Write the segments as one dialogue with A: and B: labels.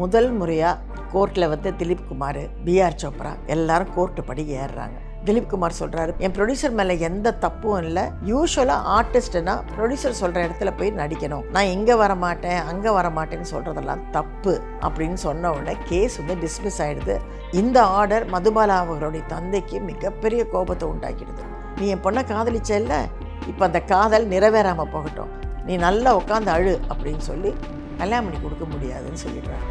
A: முதல் முறையாக கோர்ட்டில் வந்து திலீப் குமார் பிஆர் சோப்ரா எல்லாரும் கோர்ட்டு படி ஏறுறாங்க. திலீப் குமார் சொல்கிறாரு என் ப்ரொடியூசர் மேலே எந்த தப்பும் இல்லை. யூஸ்வலாக ஆர்டிஸ்ட்னா ப்ரொடியூசர் சொல்கிற இடத்துல போய் நடிக்கணும். நான் இங்கே வரமாட்டேன் அங்கே வர மாட்டேன்னு சொல்கிறதெல்லாம் தப்பு. அப்படின்னு சொன்ன உடனே கேஸ் வந்து டிஸ்மிஸ் ஆகிடுது இந்த ஆர்டர் மதுபாலா அவர்களுடைய தந்தைக்கு மிகப்பெரிய கோபத்தை உண்டாக்கிடுது. நீ என் பொண்ணை காதலிச்ச இல்லை? இப்போ அந்த காதல் நிறைவேறாமல் போகட்டும். நீ நல்லா உட்காந்து அழு அப்படின்னு சொல்லி கல்யாணம் பண்ணி கொடுக்க முடியாதுன்னு சொல்லிடுறாங்க.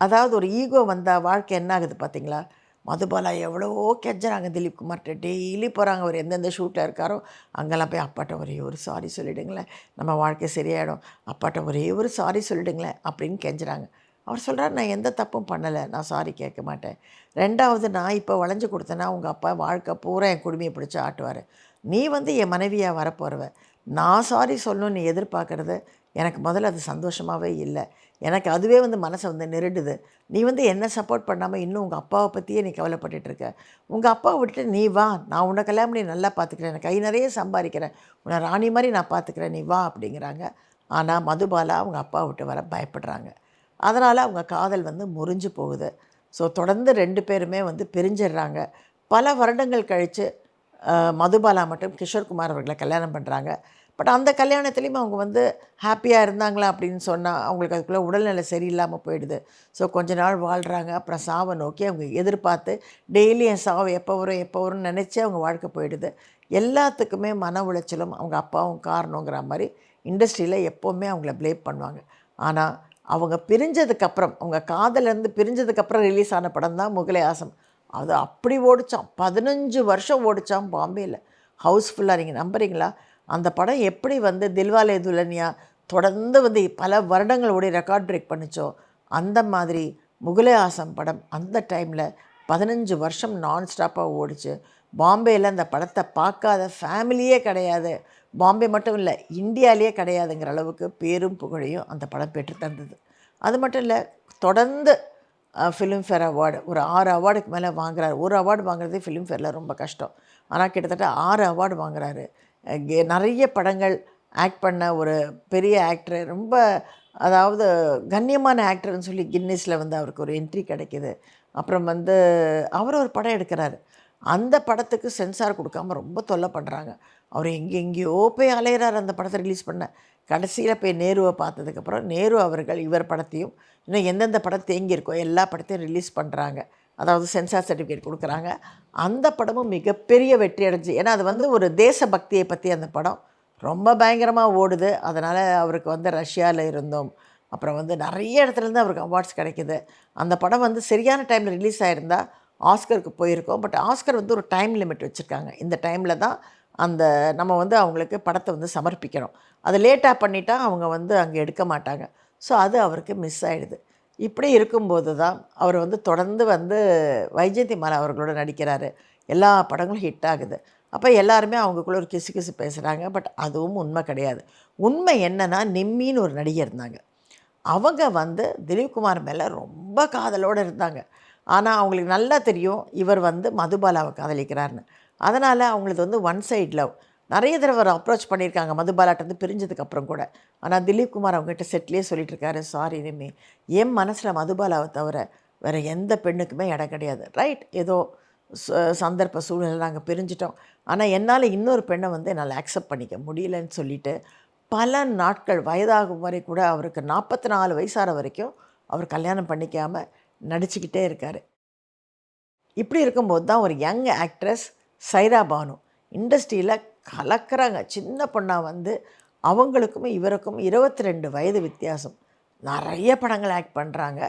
A: அதாவது ஒரு ஈகோ வந்தால் வாழ்க்கை என்ன ஆகுது பார்த்தீங்களா? மதுபாலா எவ்வளவோ கெஞ்சுறாங்க திலீப் குமார்கிட்ட டெய்லி போகிறாங்க அவர் எந்தெந்த ஷூட்டில் இருக்காரோ அங்கெல்லாம் போய் அப்பாட்ட ஒரே ஒரு சாரி சொல்லிவிடுங்களேன் நம்ம வாழ்க்கை சரியாயிடும். அப்பாட்ட ஒரே ஒரு சாரி சொல்லிவிடுங்களேன் அப்படின்னு கெஞ்சுறாங்க. அவர் சொல்கிறார் நான் எந்த தப்பும் பண்ணலை. நான் சாரி கேட்க மாட்டேன். ரெண்டாவது நான் இப்போ வளைஞ்சு கொடுத்தேன்னா உங்கள் அப்பா வாழ்க்கை பூரா என் குடுமையை பிடிச்சி ஆட்டுவார். நீ வந்து என் மனைவியாக வரப்போறவ. நான் சாரி சொல்லணும்னு நீ எதிர்பார்க்குறது எனக்கு முதல்ல அது சந்தோஷமாகவே இல்லை. எனக்கு அதுவே வந்து மனசை வந்து நெருடுது நீ வந்து என்ன சப்போர்ட் பண்ணாமல் இன்னும் உங்கள் அப்பாவை பற்றியே நீ கவலைப்பட்டுட்டு இருக்க. உங்கள் அப்பாவை விட்டு நீ வா. நான் உன்னை கல்யாணம் பண்ணி நல்லா பார்த்துக்கிறேன். எனக்கு கை நிறைய சம்பாதிக்கிறேன். உன்னை ராணி மாதிரி நான் பார்த்துக்கிறேன். நீ வா அப்படிங்கிறாங்க. ஆனால் மதுபாலா அவங்க அப்பா விட்டு வர பயப்படுறாங்க. அதனால் அவங்க காதல் வந்து முறிஞ்சு போகுது. ஸோ தொடர்ந்து ரெண்டு பேருமே வந்து பிரிஞ்சிடுறாங்க. பல வருடங்கள் கழித்து மதுபாலா மட்டும் கிஷோர்குமார் அவர்களை கல்யாணம் பண்ணுறாங்க பட் அந்த கல்யாணத்துலேயும் அவங்க வந்து ஹாப்பியாக இருந்தாங்களா அப்படின்னு சொன்னால் அவங்களுக்கு அதுக்குள்ளே உடல்நிலை சரியில்லாமல் போயிடுது. ஸோ கொஞ்ச நாள் வாழ்கிறாங்க அப்புறம் சாவை நோக்கி அவங்க எதிர்பார்த்து டெய்லி என் சாவை எப்போ வரும் எப்போ வரும்னு நினச்சி அவங்க வாழ்க்கை போயிடுது. எல்லாத்துக்குமே மன உளைச்சலும் அவங்க அப்பாவும் காரணங்கிற மாதிரி இண்டஸ்ட்ரியில் எப்போவுமே அவங்கள ப்ளேம் பண்ணுவாங்க. ஆனால் அவங்க பிரிஞ்சதுக்கப்புறம் அவங்க காதலேருந்து பிரிஞ்சதுக்கப்புறம் ரிலீஸ் ஆன படம் தான் முகலை ஆசம். அது அப்படி ஓடிச்சான் பதினஞ்சு வருஷம் ஓடிச்சான் பாம்பேயில் ஹவுஸ்ஃபுல்லாக நீங்கள் நம்புறீங்களா? அந்த படம் எப்படி வந்து தில்வாலே துலனியா தொடர்ந்து வந்து பல வருடங்கள் ரெக்கார்ட் பிரேக் பண்ணுச்சோ அந்த மாதிரி முகலே ஆசம் படம் அந்த டைமில் பதினஞ்சு வருஷம் நான் ஸ்டாப்பாக ஓடிச்சு. பாம்பேயில் அந்த படத்தை பார்க்காத ஃபேமிலியே கிடையாது. பாம்பே மட்டும் இல்லை இந்தியாவிலே கிடையாதுங்கிற அளவுக்கு பேரும் புகழையும் அந்த படம் பெற்று தந்தது. அது மட்டும் இல்லை தொடர்ந்து ஃபிலிம்ஃபேர் அவார்டு ஒரு ஆறு அவார்டுக்கு மேலே வாங்குறாரு. ஒரு அவார்டு வாங்குறதே ஃபிலிம்ஃபேரில் ரொம்ப கஷ்டம். ஆனால் கிட்டத்தட்ட ஆறு அவார்டு வாங்குறாரு. நிறைய படங்கள் ஆக்ட் பண்ண ஒரு பெரிய ஆக்டர் ரொம்ப அதாவது கண்ணியமான ஆக்டர்னு சொல்லி கின்னிஸில் வந்து அவருக்கு ஒரு என்ட்ரி கிடைக்கிது. அப்புறம் வந்து அவர் ஒரு படம் எடுக்கிறாரு. அந்த படத்துக்கு சென்சார் கொடுக்காம ரொம்ப தொல்லை பண்ணுறாங்க அவர் எங்கெங்கேயோ போய் அலையிறார் அந்த படத்தை ரிலீஸ் பண்ண. கடைசியில் போய் நேருவை பார்த்ததுக்கப்புறம் நேரு அவர்கள் இவர் படத்தையும் இன்னும் எந்தெந்த படம் தேங்கியிருக்கோ எல்லா படத்தையும் ரிலீஸ் பண்ணுறாங்க அதாவது சென்சார் சர்டிஃபிகேட் கொடுக்குறாங்க. அந்த படமும் மிகப்பெரிய வெற்றி அடைஞ்சு ஏன்னா அது வந்து ஒரு தேசபக்தியை பற்றி அந்த படம் ரொம்ப பயங்கரமாக ஓடுது. அதனால் அவருக்கு வந்து ரஷ்யாவில் இருந்தோம் அப்புறம் வந்து நிறைய இடத்துலேருந்து அவருக்கு அவார்ட்ஸ் கிடைக்கிது. அந்த படம் வந்து சரியான டைமில் ரிலீஸ் ஆகிருந்தால் ஆஸ்கருக்கு போயிருக்கோம். பட் ஆஸ்கர் வந்து ஒரு டைம் லிமிட் வச்சுருக்காங்க. இந்த டைமில் தான் அந்த நம்ம வந்து அவங்களுக்கு படத்தை வந்து சமர்ப்பிக்கணும். அது லேட்டாக பண்ணிட்டா அவங்க வந்து அங்கே எடுக்க மாட்டாங்க. ஸோ அது அவருக்கு மிஸ் ஆகிடுது இப்படி இருக்கும்போது தான் அவர் வந்து தொடர்ந்து வந்து வைஜெயந்தி மாலா அவர்களோட நடிக்கிறாரு. எல்லா படங்களும் ஹிட் ஆகுது. அப்போ எல்லாருமே அவங்களுக்குள்ள ஒரு கிசு கிசு பேசுகிறாங்க பட் அதுவும் உண்மை கிடையாது. உண்மை என்னன்னா நிம்மின்னு ஒரு நடிகை இருந்தாங்க. அவங்க வந்து திலீப்குமார் மேலே ரொம்ப காதலோடு இருந்தாங்க. ஆனால் அவங்களுக்கு நல்லா தெரியும் இவர் வந்து மதுபாலாவை காதலிக்கிறாருன்னு அதனால் அவங்களுக்கு வந்து ஒன் சைட் லவ் நிறைய தடவை அவர் அப்ரோச் பண்ணியிருக்காங்க. மதுபாலாட்ட வந்து பிரிஞ்சதுக்கு அப்புறம் கூட. ஆனால் திலீப் குமார் அவங்ககிட்ட செட்லேயே சொல்லிட்டு இருக்காரு சாரி இனிமே என் மனசில் மதுபாலாவை தவிர வேறு எந்த பெண்ணுக்குமே இடம் கிடையாது. ரைட் ஏதோ ச- சந்தர்ப்ப சூழ்நிலை நாங்கள் பிரிஞ்சிட்டோம். ஆனால் என்னால் இன்னொரு பெண்ணை வந்து என்னால் அக்செப்ட் பண்ணிக்க முடியலன்னு சொல்லிட்டு பல நாட்கள் வயதாகும் வரை கூட அவருக்கு நாற்பத்தி நாலு வயசான வரைக்கும் அவர் கல்யாணம் பண்ணிக்காமல் நடிச்சுக்கிட்டே இருக்கார். இப்படி இருக்கும்போது தான் ஒரு யங் ஆக்ட்ரஸ் சைரா பானு. இண்டஸ்ட்ரியில் கலக்கிறாங்க. சின்ன பொண்ணாக வந்து அவங்களுக்கும் இவருக்கும் இருபத்தி ரெண்டு வயது வித்தியாசம். நிறைய படங்கள் ஆக்ட் பண்ணுறாங்க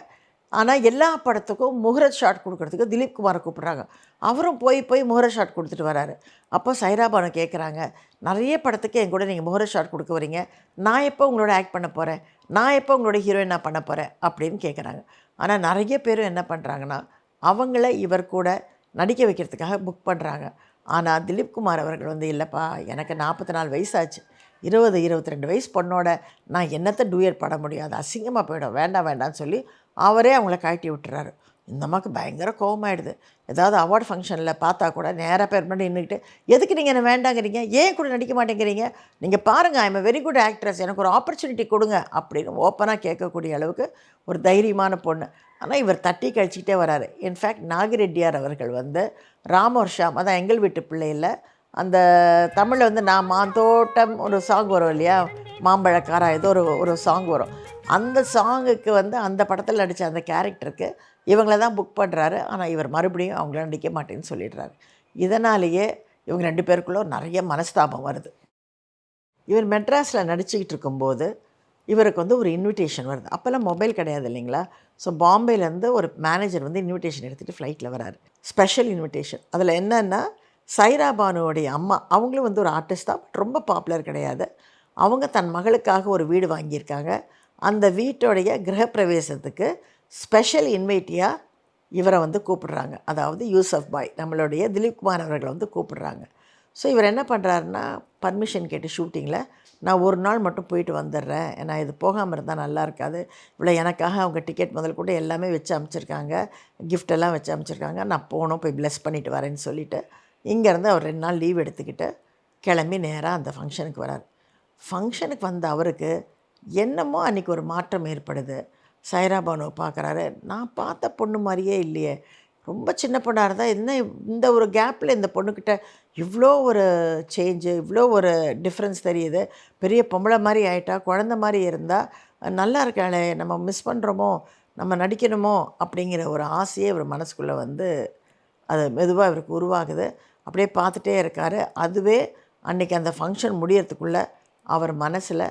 A: ஆனால் எல்லா படத்துக்கும் முகரத் ஷாட் கொடுக்குறதுக்கு திலீப் குமாரை கூப்பிட்றாங்க. அவரும் போய் போய் முகரத் ஷாட் கொடுத்துட்டு வராரு. அப்போ சைராபானை கேட்குறாங்க நிறைய படத்துக்கு என் கூட நீங்கள் முகரத் ஷாட் கொடுக்க வரீங்க நான் எப்போ உங்களோட ஆக்ட் பண்ண போகிறேன் நான் எப்போ உங்களோட ஹீரோயினாக பண்ண போகிறேன் அப்படின்னு கேட்குறாங்க ஆனால் நிறைய பேரும் என்ன பண்ணுறாங்கன்னா அவங்கள இவர் கூட நடிக்க வைக்கிறதுக்காக புக் பண்ணுறாங்க ஆனால் திலீப்குமார் அவர்கள் வந்து இல்லைப்பா எனக்கு நாற்பத்தி நாலு வயசாச்சு. இருபது இருபத்தி ரெண்டு வயசு பொண்ணோட நான் என்னத்தை டூயட் பட முடியாது. அசிங்கமாக போயிடும். வேண்டாம் வேண்டாம்னு சொல்லி அவரே அவங்கள கழட்டி விட்டுறாரு. இந்த அம்மாவுக்கு பயங்கர கோபமாயிடுது ஏதாவது அவார்டு ஃபங்க்ஷனில் பார்த்தா கூட நேராக பேர் பண்ணி நின்றுக்கிட்டு எதுக்கு நீங்கள் என்ன வேண்டாங்கிறீங்க? ஏன் கூட நடிக்க மாட்டேங்கிறீங்க? நீங்கள் பாருங்கள் ஐம் வெரி குட் ஆக்ட்ரஸ் எனக்கு ஒரு ஆப்பர்ச்சுனிட்டி கொடுங்க. அப்படின்னு ஓப்பனாக கேட்கக்கூடிய அளவுக்கு ஒரு தைரியமான பொண்ணு. ஆனால் இவர் தட்டி கழிச்சிக்கிட்டே வராரு. இன்ஃபேக்ட் நாகிரெட்டியார் அவர்கள் வந்து ராமோர்ஷாம் அதான் எங்கள் வீட்டு பிள்ளையில் அந்த தமிழில் வந்து நான் மாந்தோட்டம் ஒரு சாங் வரும் இல்லையா? மாம்பழக்காரா ஏதோ ஒரு ஒரு சாங் வரும். அந்த சாங்குக்கு வந்து அந்த படத்தில் நடித்த அந்த கேரக்டருக்கு இவங்கள தான் புக் பண்ணுறாரு ஆனால் இவர் மறுபடியும் அவங்கள நடிக்க மாட்டேன்னு சொல்லிடுறாரு. இதனாலேயே இவங்க ரெண்டு பேருக்குள்ளே நிறைய மனஸ்தாபம் வருது. இவர் மெட்ராஸில் நடிச்சுக்கிட்டு இருக்கும்போது இவருக்கு வந்து ஒரு இன்விடேஷன் வருது. அப்போல்லாம் மொபைல் கிடையாது இல்லைங்களா? ஸோ பாம்பேலேருந்து ஒரு மேனேஜர் வந்து இன்விடேஷன் எடுத்துகிட்டு ஃப்ளைட்டில் வராரு. ஸ்பெஷல் இன்விடேஷன் அதில் என்னென்னா சைரா பானுவோடைய அம்மா. அவங்களும் வந்து ஒரு ஆர்டிஸ்ட் தான் பட் ரொம்ப பாப்புலர் கிடையாது. அவங்க தன் மகளுக்காக ஒரு வீடு வாங்கியிருக்காங்க. அந்த வீட்டோடைய கிரகப்பிரவேசத்துக்கு ஸ்பெஷல் இன்வைட்டியாக இவரை வந்து கூப்பிடுறாங்க. அதாவது யூசப் பாய் நம்மளுடைய திலீப் குமார் அவர்களை வந்து கூப்பிடுறாங்க. ஸோ இவர் என்ன பண்ணுறாருன்னா பர்மிஷன் கேட்டு ஷூட்டிங்கில் நான் ஒரு நாள் மட்டும் போயிட்டு வந்துடுறேன். ஏன்னா இது போகாமல் இருந்தால் நல்லா இருக்காது. இவ்வளோ எனக்காக அவங்க டிக்கெட் முதல் கூட எல்லாமே வச்சு அமைச்சிருக்காங்க. கிஃப்ட் எல்லாம் வச்சு அமைச்சிருக்காங்க. நான் போகணும் போய் ப்ளெஸ் பண்ணிவிட்டு வரேன்னு சொல்லிவிட்டு இங்கேருந்து அவர் ரெண்டு நாள் லீவ் எடுத்துக்கிட்டு கிளம்பி நேராக அந்த ஃபங்க்ஷனுக்கு வரார். ஃபங்க்ஷனுக்கு வந்த அவருக்கு என்னமோ அன்றைக்கி ஒரு மாற்றம் ஏற்படுது. சைரா பானுவை பார்க்குறாரு. நான் பார்த்த பொண்ணு மாதிரியே இல்லையே. ரொம்ப சின்ன பொண்ணாக இருந்தால் என்ன இந்த ஒரு கேப்பில் இந்த பொண்ணுக்கிட்ட இவ்வளோ ஒரு சேஞ்சு இவ்வளோ ஒரு டிஃப்ரென்ஸ் தெரியுது. பெரிய பொம்பளை மாதிரி ஆயிட்டா குழந்த மாதிரி இருந்தால் நல்லா இருக்காளே நம்ம மிஸ் பண்ணுறோமோ நம்ம நடிக்கணுமோ அப்படிங்கிற ஒரு ஆசையே இவர் மனசுக்குள்ளே வந்து அது மெதுவாக இவருக்கு உருவாகுது. அப்படியே பார்த்துட்டே இருக்கார். அதுவே அன்றைக்கி அந்த ஃபங்க்ஷன் முடியறதுக்குள்ளே அவர் மனசில்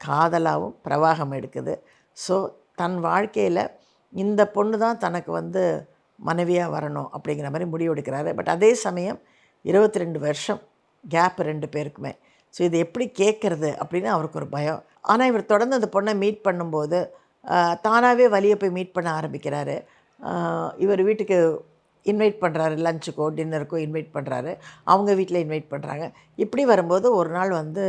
A: காதலாகவும் பிரவாகம் எடுக்குது. ஸோ தன் வாழ்க்கையில் இந்த பொண்ணு தான் தனக்கு வந்து மனைவியாக வரணும் அப்படிங்கிற மாதிரி முடிவெடுக்கிறாரு பட் அதே சமயம் இருபத்தி ரெண்டு வருஷம் கேப் ரெண்டு பேருக்குமே. ஸோ இது எப்படி கேட்குறது அப்படின்னு அவருக்கு ஒரு பயம். ஆனால் இவர் தொடர்ந்து அந்த பொண்ணை மீட் பண்ணும்போது தானாகவே வழியை போய் மீட் பண்ண ஆரம்பிக்கிறாரு. இவர் வீட்டுக்கு இன்வைட் பண்ணுறாரு லஞ்சுக்கோ டின்னருக்கோ இன்வைட் பண்ணுறாரு அவங்க வீட்டில் இன்வைட் பண்ணுறாங்க இப்படி வரும்போது ஒரு நாள் வந்து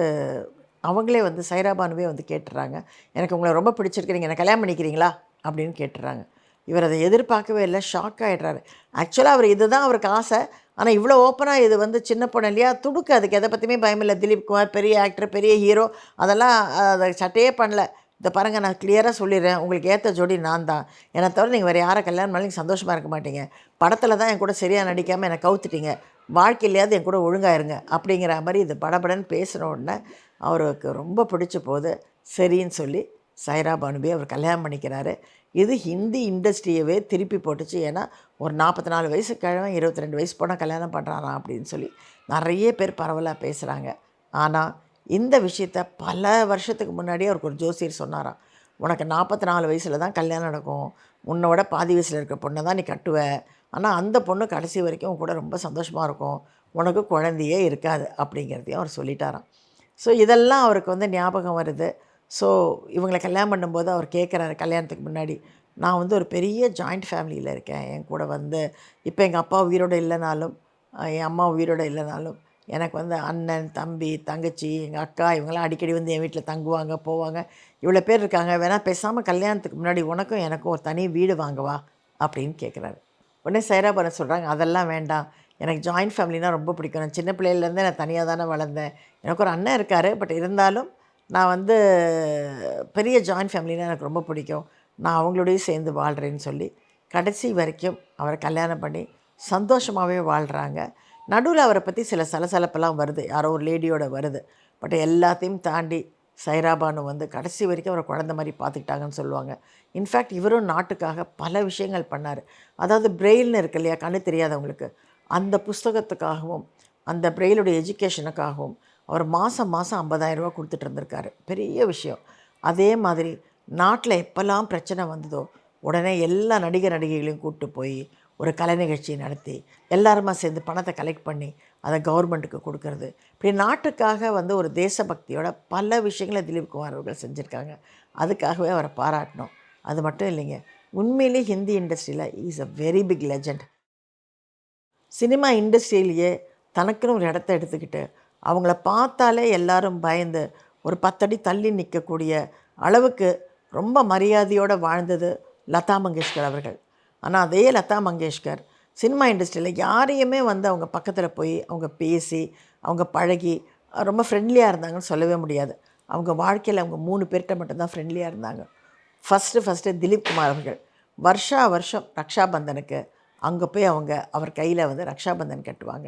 A: அவங்களே வந்து சைராபானுவே வந்து கேட்டுறாங்க. எனக்கு உங்களை ரொம்ப பிடிச்சிருக்கு நீங்கள் என்ன கல்யாணம் பண்ணிக்கிறீங்களா? அப்படின்னு கேட்டுறாங்க. இவர் அதை எதிர்பார்க்கவே இல்லை ஷாக் ஆகிடுறாரு ஆக்சுவலாக அவர் இதுதான் அவருக்கு ஆசை. ஆனால் இவ்வளோ ஓப்பனாக இது வந்து சின்ன பொண்ணு இல்லையா? துடுக்கு அதுக்கு எதை பற்றியுமே பயமில்லை திலீப் குமார் பெரிய ஆக்டர் பெரிய ஹீரோ அதெல்லாம் அதை சட்டையே பண்ணல. இதை பாருங்கள் நான் கிளியராக சொல்லிடுறேன். உங்களுக்கு ஏற்ற ஜோடி நான் தான். என்னை தவிர நீங்கள் வேறு யாரை கல்யாணம் பண்ணாலும் நீங்கள் சந்தோஷமாக இருக்க மாட்டீங்க. படத்தில் தான் என் கூட சரியாக நடிக்காமல் என்னை கவுத்துட்டீங்க. வாழ்க்கையிலேயாவது என் கூட ஒழுங்காயிருங்க அப்படிங்கிற மாதிரி இது படபடன்னு பேசின உடனே அவருக்கு ரொம்ப பிடிச்ச போது சரின்னு சொல்லி சைரா பானுபி அவர் கல்யாணம் பண்ணிக்கிறாரு. இது ஹிந்தி இண்டஸ்ட்ரியவே திருப்பி போட்டுச்சு. ஏன்னா ஒரு நாற்பத்தி நாலு வயசு கிழமை இருபத்தி ரெண்டு வயசு போனால் கல்யாணம் பண்ணுறாராம் அப்படின்னு சொல்லி நிறைய பேர் பரவலாக பேசுகிறாங்க ஆனால் இந்த விஷயத்த பல வருஷத்துக்கு முன்னாடியே அவருக்கு ஒரு ஜோசியர் சொன்னாராம். உனக்கு நாற்பத்தி நாலு வயசில் தான் கல்யாணம் நடக்கும். உன்னோட பாதி வயசில் இருக்க பொண்ணை தான் நீ கட்டுவ. ஆனால் அந்த பொண்ணு கடைசி வரைக்கும் கூட ரொம்ப சந்தோஷமாக இருக்கும். உனக்கு குழந்தையே இருக்காது. அப்படிங்கிறதையும் அவர் சொல்லிட்டாராம். ஸோ இதெல்லாம் அவருக்கு வந்து ஞாபகம் வருது. ஸோ இவங்களை கல்யாணம் பண்ணும்போது அவர் கேட்குறாரு கல்யாணத்துக்கு முன்னாடி நான் வந்து ஒரு பெரிய ஜாயிண்ட் ஃபேமிலியில் இருக்கேன். என் கூட வந்து இப்போ எங்கள் அப்பா உயிரோடு இல்லைனாலும் என் அம்மா உயிரோடு இல்லைனாலும் எனக்கு வந்து அண்ணன் தம்பி தங்கச்சி எங்கள் அக்கா இவங்கெல்லாம் அடிக்கடி வந்து என் வீட்டில் தங்குவாங்க போவாங்க. இவ்வளோ பேர் இருக்காங்க. வேணால் பேசாமல் கல்யாணத்துக்கு முன்னாடி உனக்கும் எனக்கும் ஒரு தனி வீடு வாங்குவா அப்படின்னு கேட்குறாரு. உடனே சைராபுரம் சொல்கிறாங்க அதெல்லாம் வேண்டாம். எனக்கு ஜாயிண்ட் ஃபேமிலினா ரொம்ப பிடிக்கும். நான் சின்ன பிள்ளையிலேருந்தே நான் தனியாக தானே வளர்ந்தேன். எனக்கு ஒரு அண்ணன் இருக்கார் பட் இருந்தாலும் நான் வந்து பெரிய ஜாயிண்ட் ஃபேமிலினா எனக்கு ரொம்ப பிடிக்கும். நான் அவங்களோடய சேர்ந்து வாழ்கிறேன்னு சொல்லி கடைசி வரைக்கும் அவரை கல்யாணம் பண்ணி சந்தோஷமாகவே வாழ்கிறாங்க நடுவில் அவரை பற்றி சில சலசலப்பெல்லாம் வருது. யாரோ ஒரு லேடியோட வருது. பட் எல்லாத்தையும் தாண்டி சைராபானு வந்து கடைசி வரைக்கும் அவரை குழந்த மாதிரி பார்த்துக்கிட்டாங்கன்னு சொல்லுவாங்க. இன்ஃபேக்ட் இவரும் நாட்டுக்காக பல விஷயங்கள் பண்ணார். அதாவது பிரெயில்னு இருக்கு இல்லையா? கண்ணு தெரியாதவங்களுக்கு. அந்த புஸ்தகத்துக்காகவும் அந்த பிரெயிலுடைய எஜுகேஷனுக்காகவும் அவர் மாதம் மாதம் ஐம்பதாயிரரூபா கொடுத்துட்டு இருந்திருக்காரு. பெரிய விஷயம். அதே மாதிரி நாட்டில் எப்போல்லாம் பிரச்சனை வந்ததோ உடனே எல்லா நடிகர் நடிகைகளையும் கூப்பிட்டு போய் ஒரு கலை நிகழ்ச்சி நடத்தி எல்லாருமா சேர்ந்து பணத்தை கலெக்ட் பண்ணி அதை கவர்மெண்ட்டுக்கு கொடுக்கறது. இப்படி நாட்டுக்காக வந்து ஒரு தேசபக்தியோட பல விஷயங்களை திலீப் குமார் அவர்கள் செஞ்சுருக்காங்க. அதுக்காகவே அவரை பாராட்டணும். அது மட்டும் இல்லைங்க. உண்மையிலே ஹிந்தி இண்டஸ்ட்ரியில் is a very big legend cinema இண்டஸ்ட்ரியிலேயே தனக்குன்னு ஒரு இடத்த எடுத்துக்கிட்டு அவங்கள பார்த்தாலே எல்லாரும் பயந்து ஒரு பத்தடி தள்ளி நிற்கக்கூடிய அளவுக்கு ரொம்ப மரியாதையோடு வாழ்ந்தது லதா மங்கேஷ்கர் அவர்கள். ஆனால் அதே லதா மங்கேஷ்கர் சினிமா இண்டஸ்ட்ரியில் யாரையுமே வந்து அவங்க பக்கத்தில் போய் அவங்க பேசி அவங்க பழகி ரொம்ப ஃப்ரெண்ட்லியாக இருந்தாங்கன்னு சொல்லவே முடியாது. அவங்க வாழ்க்கையில் அவங்க மூணு பேர்கிட்ட மட்டும்தான் ஃப்ரெண்ட்லியாக இருந்தாங்க. ஃபஸ்ட்டு ஃபஸ்ட்டு திலீப் குமார் அவர்கள். வருஷா வருஷம் ரக்ஷாபந்தனுக்கு அங்கே போய் அவங்க அவர் கையில் வந்து ரக்ஷாபந்தன் கட்டுவாங்க.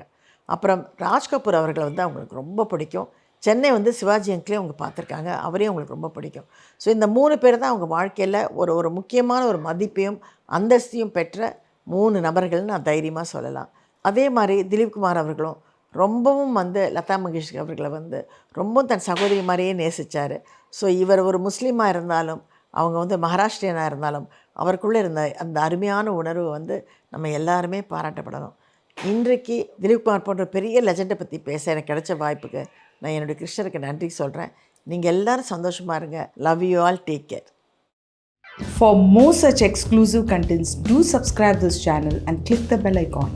A: அப்புறம் ராஜ் கபூர் அவர்களை வந்து அவங்களுக்கு ரொம்ப பிடிக்கும். சென்னை வந்து சிவாஜி அங்கிளையும் அவங்க பார்த்துருக்காங்க. அவரையும் அவங்களுக்கு ரொம்ப பிடிக்கும். ஸோ இந்த மூணு பேர் தான் அவங்க வாழ்க்கையில் ஒரு ஒரு முக்கியமான ஒரு மதிப்பையும் அந்தஸ்தையும் பெற்ற மூணு நபர்கள்னு நான் தைரியமாக சொல்லலாம். அதே மாதிரி திலீப்குமார் அவர்களும் ரொம்பவும் வந்து லதா மங்கேஷ்கர் அவர்களை வந்து ரொம்பவும் தன் சகோதரி மாதிரியே நேசித்தார் ஸோ இவர் ஒரு முஸ்லீமாக இருந்தாலும் அவங்க வந்து மகாராஷ்டிரியனாக இருந்தாலும் அவருக்குள்ளே இருந்த அந்த அருமையான உணர்வு வந்து நம்ம எல்லாருமே பாராட்டப்படணும். இன்றைக்கு திலீப்குமார் போன்ற பெரிய லெஜெண்டை பற்றி பேச எனக்கு கிடைச்ச வாய்ப்புக்கு நான் என்னுடைய கிருஷ்ணருக்கு நன்றி சொல்கிறேன் நீங்கள் எல்லாரும் சந்தோஷமாக இருங்க. Love you all take care
B: for more such exclusive contents to subscribe this channel and click the bell icon